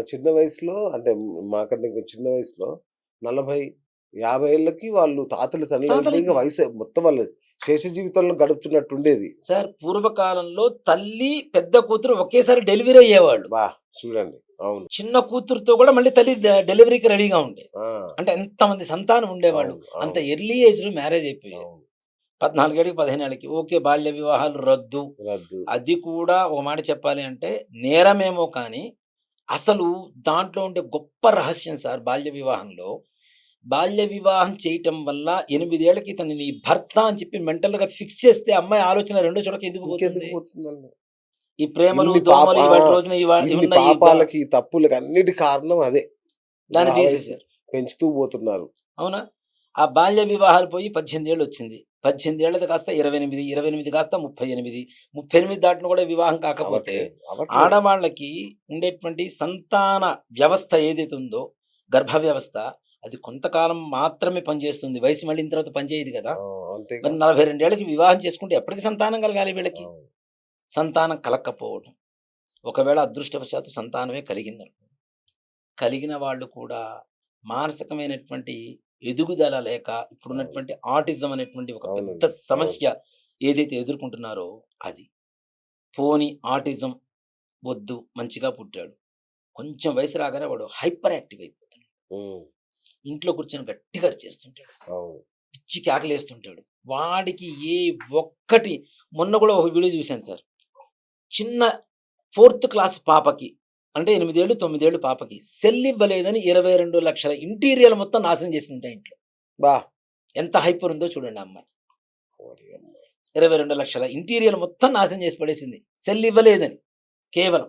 చిన్న వయసులో అంటే మాకంటే ఇంకో చిన్న వయసులో నలభై యాభై ఏళ్ళకి వాళ్ళు తాతలు తాతలు ఇంకా వయసు మొత్తం వాళ్ళు శేష జీవితంలో గడుపుతున్నట్టు ఉండేది సార్ పూర్వకాలంలో తల్లి పెద్ద కూతురు ఒకేసారి డెలివరీ అయ్యేవాళ్ళు. బా చూడండి. అవును. చిన్న కూతురుతో కూడా మళ్ళీ తల్లి డెలివరీకి రెడీగా ఉండే. అంటే ఎంతమంది సంతానం ఉండేవాళ్ళు. అంత ఎర్లీ ఏజ్లో మ్యారేజ్ అయిపోయాయి. పద్నాలుగేళ్ళకి పదిహేను ఏళ్ళకి ఓకే బాల్య వివాహాలు రద్దు. రద్దు. అది కూడా ఒక మాట చెప్పాలి అంటే నేరమేమో కానీ అసలు దాంట్లో ఉండే గొప్ప రహస్యం సార్ బాల్య వివాహంలో. బాల్య వివాహం చేయటం వల్ల ఎనిమిదేళ్ళకి తను నీ భర్త అని చెప్పి mental గా ఫిక్స్ చేస్తే అమ్మాయి ఆలోచన రెండో చోటకి ఎందుకు పోతుంది? ఈ ప్రేమలు దోమలు ఇవాటి రోజున పాపాలకి తప్పులకి అన్నిటి కారణం అదే. దాన్ని పెంచుతూ పోతున్నారు. అవునా? ఆ బాల్య వివాహాలు పోయి పద్దెనిమిది ఏళ్ళు వచ్చింది. పద్దెనిమిది ఏళ్ళది కాస్త ఇరవై ఎనిమిది ఇరవై ఎనిమిది కాస్త ముప్పై ఎనిమిది. ముప్పై ఎనిమిది దాటిన కూడా వివాహం కాకపోతే. ఆడవాళ్ళకి ఉండేటువంటి సంతాన వ్యవస్థ ఏదైతే ఉందో గర్భ వ్యవస్థ అది కొంతకాలం మాత్రమే పనిచేస్తుంది. వయసు మళ్ళిన తర్వాత పనిచేయదు కదా. మరి నలభై రెండేళ్ళకి వివాహం చేసుకుంటే ఎప్పటికి సంతానం కలగాలి వీళ్ళకి. సంతానం కలగకపోవడం ఒకవేళ అదృష్టవశాత్తు సంతానమే కలిగింది కలిగిన వాళ్ళు కూడా మానసికమైనటువంటి ఎదుగుదల లేక ఇప్పుడున్నటువంటి ఆటిజం అనేటువంటి ఒక పెద్ద సమస్య ఏదైతే ఎదుర్కొంటున్నారో అది. పోని ఆటిజం వద్దు మంచిగా పుట్టాడు. కొంచెం వయసు రాగానే వాడు హైపర్ యాక్టివ్ అయిపోతున్నాడు ఇంట్లో కూర్చొని గట్టిగా చేస్తుంటాడు పిచ్చి కేకలేస్తుంటాడు వాడికి ఏ ఒక్కటి మొన్న కూడా ఒక వీడియో చూశాను సార్. చిన్న ఫోర్త్ క్లాస్ పాపకి అంటే ఎనిమిదేళ్ళు తొమ్మిదేళ్ళు పాపకి. సెల్ ఇవ్వలేదని ఇరవై రెండు లక్షల ఇంటీరియర్ మొత్తం నాశనం చేసింది ఇంట్లో. బా ఎంత హైపర్ ఉందో చూడండి అమ్మాయి. ఇరవై రెండు లక్షల ఇంటీరియర్ మొత్తం నాశనం చేసి పడేసింది. సెల్ ఇవ్వలేదని కేవలం